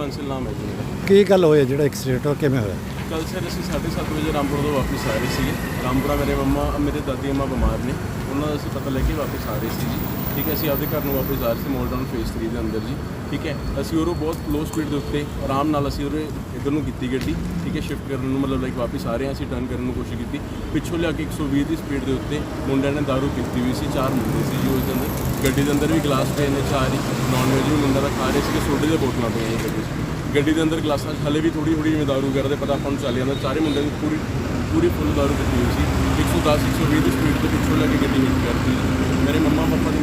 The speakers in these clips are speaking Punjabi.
ਬੰਸਲ ਨਾਮ ਹੈ ਜੀ ਮੇਰਾ ਕੀ ਗੱਲ ਹੋਈ ਹੈ? ਜਿਹੜਾ ਐਕਸੀਡੈਂਟ ਹੋਇਆ ਕਿਵੇਂ ਹੋਇਆ? ਕੱਲ ਸਰ ਅਸੀਂ 7:30 ਵਜੇ ਰਾਮਪੁਰ ਤੋਂ ਵਾਪਸ ਆ ਰਹੇ ਸੀਗੇ। ਰਾਮਪੁਰਾ ਮੇਰੇ ਮੰਮਾ ਮੇਰੇ ਦਾਦੀ ਅੰਮਾ ਬਿਮਾਰ ਨੇ। ਉਹਨਾਂ ਦਾ ਅਸੀਂ ਪਤਾ ਲੈ ਕੇ ਵਾਪਸ ਆ ਰਹੇ ਸੀ ਜੀ। ਠੀਕ ਹੈ, ਅਸੀਂ ਆਪਦੇ ਘਰ ਨੂੰ ਵਾਪਸ ਜਾ ਰਹੇ ਸੀ ਮੋਲ ਡਾਊਨ ਫੇਸ 3 ਦੇ ਅੰਦਰ ਜੀ, ਠੀਕ ਹੈ। ਅਸੀਂ ਉਰੋਂ ਬਹੁਤ ਲੋ ਸਪੀਡ ਦੇ ਉੱਤੇ ਆਰਾਮ ਨਾਲ ਅਸੀਂ ਉਰੇ ਇੱਧਰ ਨੂੰ ਕੀਤੀ ਗੱਡੀ, ਠੀਕ ਹੈ ਸ਼ਿਫਟ ਕਰਨ ਨੂੰ ਮਤਲਬ ਲਾਈਕ ਵਾਪਸ ਆ ਰਹੇ ਹਾਂ, ਅਸੀਂ ਟਰਨ ਕਰਨ ਨੂੰ ਕੋਸ਼ਿਸ਼ ਕੀਤੀ। ਪਿੱਛੋਂ ਲਿਆ ਕੇ 120 ਦੀ ਸਪੀਡ ਦੇ ਉੱਤੇ ਮੁੰਡਿਆਂ ਨੇ ਦਾਰੂ ਪੀਤੀ ਹੋਈ ਸੀ, ਚਾਰ ਮੁੰਡੇ ਸੀ ਜੀ ਉਸ ਦੇ ਅੰਦਰ। ਗੱਡੀ ਦੇ ਅੰਦਰ ਵੀ ਗਲਾਸ ਪਏ ਨੇ ਚਾਰ ਹੀ ਨਾਨ ਵੈਜ ਵੀ ਮੁੰਡਾ ਦਾ ਖਾ ਰਹੇ ਸੀਗੇ, ਸੋਡੇ ਦੇ ਬੋਤਲਾਂ ਪਈਆਂ ਸੀ ਗੱਡੀ 'ਚ। ਗੱਡੀ ਦੇ ਅੰਦਰ ਗਲਾਸਾਂ 'ਚ ਹਲੇ ਵੀ ਥੋੜੀ ਥੋੜੀ ਜਿਵੇਂ ਦਾਰੂ ਕਰਦੇ ਪਤਾ ਆਪਾਂ ਨੂੰ ਚੱਲ ਜਾਂਦਾ, ਚਾਰੇ ਮੁੰਡਿਆਂ ਨੂੰ ਪੂਰੀ ਪੂਰੀ ਫੁੱਲ ਦਾਰੂ ਪੀਤੀ ਹੋਈ ਸੀ। 110 120 ਦੀ ਸਪੀਡ ਤੇ ਪਿੱਛੋਂ ਲੈ ਕੇ ਗੱਡੀ ਹਿੱਟ ਕਰਦੀ ਮੇਰੇ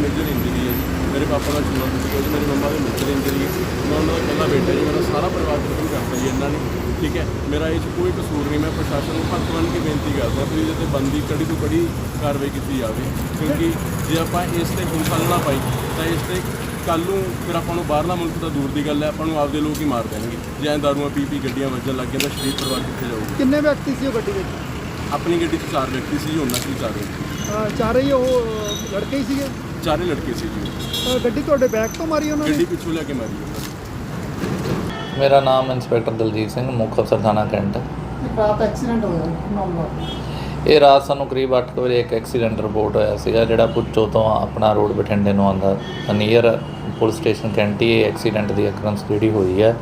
ਮੇਜਰ ਇੰਜਰੀ ਹੈ ਜੀ। ਮੇਰੇ ਪਾਪਾ ਦਾ ਟੁੱਟ ਗਿਆ ਜੀ ਮੇਰੇ ਮੰਮਾ ਦੀ ਮੇਜਰ ਇੰਜਰੀ ਹੈ ਮੈਂ ਉਹਨਾਂ ਦਾ ਇਕੱਲਾ ਬੇਟਾ ਜੀ ਮੇਰਾ ਸਾਰਾ ਪਰਿਵਾਰ ਖਤਮ ਕਰਤਾ ਜੀ ਇਹਨਾਂ ਨੇ। ਠੀਕ ਹੈ ਮੇਰਾ ਇਹ 'ਚ ਕੋਈ ਕਸੂਰ ਨਹੀਂ ਮੈਂ ਪ੍ਰਸ਼ਾਸਨ ਨੂੰ ਹੱਥ ਬੰਨ੍ਹ ਕੇ ਬੇਨਤੀ ਕਰਦਾ ਪਲੀਜ਼ ਇਹਦੇ ਬੰਦੀ ਕੜੀ ਤੋਂ ਕੜੀ ਕਾਰਵਾਈ ਕੀਤੀ ਜਾਵੇ। ਕਿਉਂਕਿ ਜੇ ਆਪਾਂ ਇਸ ਤੇ ਹੱਲ ਨਾ ਪਾਈ ਤਾਂ ਇਸ ਤੇ ਕੱਲ ਨੂੰ ਫਿਰ ਆਪਾਂ ਨੂੰ ਬਾਹਰਲਾ ਮੁਲਕ ਤਾਂ ਦੂਰ ਦੀ ਗੱਲ ਹੈ ਆਪਾਂ ਨੂੰ ਆਪਦੇ ਲੋਕ ਹੀ ਮਾਰ ਦੇਣਗੇ। ਜੇ ਐਂ ਦਾਰੂਆਂ ਪੀ ਪੀ ਗੱਡੀਆਂ ਵੱਜਣ ਲੱਗ ਗਈਆਂ ਤਾਂ ਸ਼ਰੀਰ ਪਰਿਵਾਰ ਕਿੱਥੇ ਜਾਊਗਾ? ਕਿੰਨੇ ਵਿਅਕਤੀ ਸੀ ਉਹ ਗੱਡੀ ਵਿੱਚ? ਆਪਣੀ ਗੱਡੀ 'ਚ ਚਾਰ ਵਿਅਕਤੀ ਸੀ ਉਹਨਾਂ ਸੀ ਚਾਰ ਵਿਅਕਤੀ ਅਹ ਚਾਰੇ ਹੀ ਉਹ ਲੜਕੇ ਹੀ ਸੀਗੇ? ਚਾਰੇ ਲੜਕੇ ਸੀ ਜੀ। ਗੱਡੀ ਤੁਹਾਡੇ ਬੈਕ ਤੋਂ ਮਾਰੀ ਉਹਨਾਂ ਨੇ? ਗੱਡੀ ਪਿੱਛੋਂ ਲੈ ਕੇ ਮਾਰੀ ਉਹਨਾਂ ਨੇ। ਮੇਰਾ ਨਾਮ ਇੰਸਪੈਕਟਰ ਦਲਜੀਤ ਸਿੰਘ ਮੁੱਖ ਅਫਸਰ ਥਾਣਾ ਕੈਂਟ। ਰਾਤ ਐਕਸੀਡੈਂਟ ਹੋਇਆ ਮਾਮਲਾ ਇਹ ਰਾਤ ਸਾਨੂੰ ਕਰੀਬ 8 ਕੁ ਵਜੇ ਇੱਕ ਐਕਸੀਡੈਂਟ ਰਿਪੋਰਟ ਹੋਇਆ ਸੀਗਾ ਜਿਹੜਾ ਪੁੱਚੋ ਤੋਂ ਆਪਣਾ ਰੋਡ ਬਠਿੰਡੇ ਨੂੰ ਆਉਂਦਾ। ਨੀਅਰ ਪੁਲਿਸ ਸਟੇਸ਼ਨ ਕੈਂਟੀ ਇਹ ਐਕਸੀਡੈਂਟ ਦੀ ਅਕਰੰਸ ਜਿਹੜੀ ਹੋਈ ਹੈ।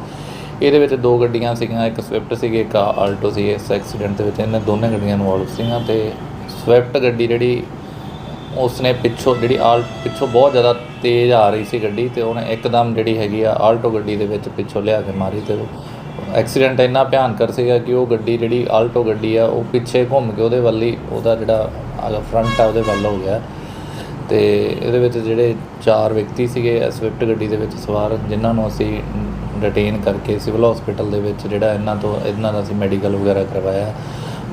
ਇਹਦੇ ਵਿੱਚ ਦੋ ਗੱਡੀਆਂ ਸੀਗੀਆਂ ਇੱਕ ਸਵਿਫਟ ਸੀਗੀ ਇੱਕ ਆਲਟੋ ਸੀ। ਇਸ ਐਕਸੀਡੈਂਟ ਦੇ ਵਿੱਚ ਇਹਨਾਂ ਦੋਨੇ ਗੱਡੀਆਂ ਇਨਵੋਲਵ ਸੀਗੀਆਂ ਤੇ ਸਵਿਫਟ ਗੱਡੀ ਜਿਹੜੀ ਉਸਨੇ ਪਿੱਛੋਂ ਜਿਹੜੀ ਆਲ ਪਿੱਛੋਂ ਬਹੁਤ ਜ਼ਿਆਦਾ ਤੇਜ਼ ਆ ਰਹੀ ਸੀ ਗੱਡੀ ਤੇ ਉਹਨੇ ਇੱਕਦਮ ਜਿਹੜੀ ਹੈਗੀ ਆ ਆਲਟੋ ਗੱਡੀ ਦੇ ਵਿੱਚ ਪਿੱਛੋਂ ਲਿਆ ਕੇ ਮਾਰੀ ਤੇ ਐਕਸੀਡੈਂਟ ਇੰਨਾ ਭਿਆਨਕ ਸੀਗਾ ਕਿ ਉਹ ਗੱਡੀ ਜਿਹੜੀ ਆਲਟੋ ਗੱਡੀ ਆ, ਉਹ ਪਿੱਛੇ ਘੁੰਮ ਕੇ ਉਹਦੇ ਵੱਲ ਹੀ ਉਹਦਾ ਜਿਹੜਾ ਫਰੰਟ ਆ ਉਹਦੇ ਵੱਲ ਹੋ ਗਿਆ। ਤੇ ਇਹਦੇ ਵਿੱਚ ਜਿਹੜੇ ਚਾਰ ਵਿਅਕਤੀ ਸੀਗੇ ਸਵਿਫਟ ਗੱਡੀ ਦੇ ਵਿੱਚ ਸਵਾਰ, ਜਿਨ੍ਹਾਂ ਨੂੰ ਅਸੀਂ ਡਿਟੇਨ ਕਰਕੇ ਸਿਵਲ ਹਸਪੀਟਲ ਦੇ ਵਿੱਚ ਜਿਹੜਾ ਇਹਨਾਂ ਤੋਂ, ਇਹਨਾਂ ਦਾ ਅਸੀਂ ਮੈਡੀਕਲ ਵਗੈਰਾ ਕਰਵਾਇਆ।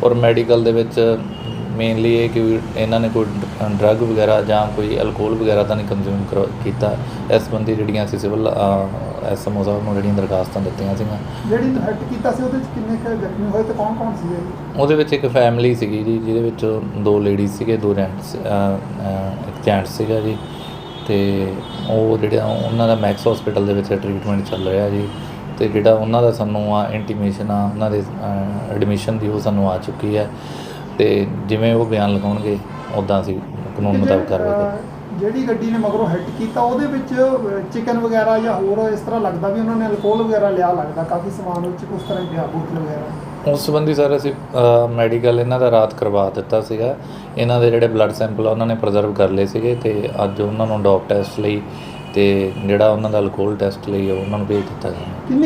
ਔਰ ਮੈਡੀਕਲ ਦੇ ਵਿੱਚ ਮੇਨਲੀ ਇਹ ਕਿ ਇਹਨਾਂ ਨੇ ਕੋਈ ਡਰੱਗ ਵਗੈਰਾ ਜਾਂ ਕੋਈ ਅਲਕੋਹਲ ਵਗੈਰਾ ਤਾਂ ਨਹੀਂ ਕੰਜ਼ਿਊਮ ਕੀਤਾ। ਇਸ ਸੰਬੰਧੀ ਜਿਹੜੀਆਂ ਅਸੀਂ ਸਿਵਲ ਐਸਐਮਓ ਸਾਹਿਬ ਨੂੰ ਜਿਹੜੀਆਂ ਦਰਖਾਸਤਾਂ ਦਿੱਤੀਆਂ ਸੀਗੀਆਂ। ਜਿਹੜੀ ਹਿੱਟ ਕੀਤਾ ਸੀ ਉਹਦੇ ਵਿੱਚ ਕਿੰਨੇ ਕੁ ਜ਼ਖਮੀ ਹੋਏ ਤੇ ਕੌਣ ਕੌਣ ਸੀਗੇ? ਉਹਦੇ ਵਿੱਚ ਇੱਕ ਫੈਮਿਲੀ ਸੀਗੀ ਜੀ ਜਿਹਦੇ ਵਿੱਚ ਦੋ ਲੇਡੀਜ਼ ਸੀਗੇ ਦੋ ਜੈਂਟਸ ਇੱਕ ਜੈਂਟ ਸੀਗਾ ਜੀ। ਤੇ ਉਹ ਜਿਹੜਾ ਉਹਨਾਂ ਦਾ ਮੈਕਸ ਹਸਪੀਟਲ ਦੇ ਵਿੱਚ ਟ੍ਰੀਟਮੈਂਟ ਚੱਲ ਰਿਹਾ ਜੀ। ਤੇ ਜਿਹੜਾ ਉਹਨਾਂ ਦਾ ਸਾਨੂੰ ਆ ਇੰਟੀਮੇਸ਼ਨ ਆ ਉਹਨਾਂ ਦੇ ਐਡਮਿਸ਼ਨ ਦੀ ਉਹ ਸਾਨੂੰ ਆ ਚੁੱਕੀ ਹੈ। ਤੇ ਜਿਵੇਂ ਉਹ ਬਿਆਨ ਲਿਖਾਉਣਗੇ ਉਦਾਂ ਅਸੀਂ ਕਾਨੂੰਨ ਮੁਤਾਬਕ ਕਾਰਵਾਈ ਕਰਾਂਗੇ। ਜਿਹੜੀ ਗੱਡੀ ਨੇ ਮਗਰੋਂ ਹਿੱਟ ਕੀਤਾ ਉਹਦੇ ਵਿੱਚ ਚਿਕਨ ਵਗੈਰਾ ਜਾਂ ਹੋਰ ਇਸ ਤਰ੍ਹਾਂ ਲੱਗਦਾ ਵੀ ਉਹਨਾਂ ਨੇ ਅਲਕੋਹਲ ਵਗੈਰਾ ਲਿਆ ਲੱਗਦਾ ਕਾਫੀ ਸਮਾਨ ਵਿੱਚ ਉਸ ਤਰ੍ਹਾਂ ਪਿਆ ਬੋਤਲ ਵਗੈਰਾ। ਉਸ ਸੰਬੰਧੀ ਸਰ ਅਸੀਂ ਮੈਡੀਕਲ ਇਹਨਾਂ ਦਾ ਰਾਤ ਕਰਵਾ ਦਿੱਤਾ ਸੀਗਾ। ਇਹਨਾਂ ਦੇ ਜਿਹੜੇ ਬਲੱਡ ਸੈਂਪਲ ਉਹਨਾਂ ਨੇ ਪ੍ਰੀਜ਼ਰਵ ਕਰ ਲਏ ਸੀਗੇ ਤੇ ਅੱਜ ਉਹਨਾਂ ਨੂੰ ਡੋਪ ਟੈਸਟ ਲਈ ਤੇ ਜਿਹੜਾ ਉਹਨਾਂ ਦਾ ਅਲਕੋਹਲ ਟੈਸਟ ਲਈ ਉਹਨਾਂ ਨੂੰ ਭੇਜ ਦਿੱਤਾ ਗਿਆ। ਕਿੰਨੀ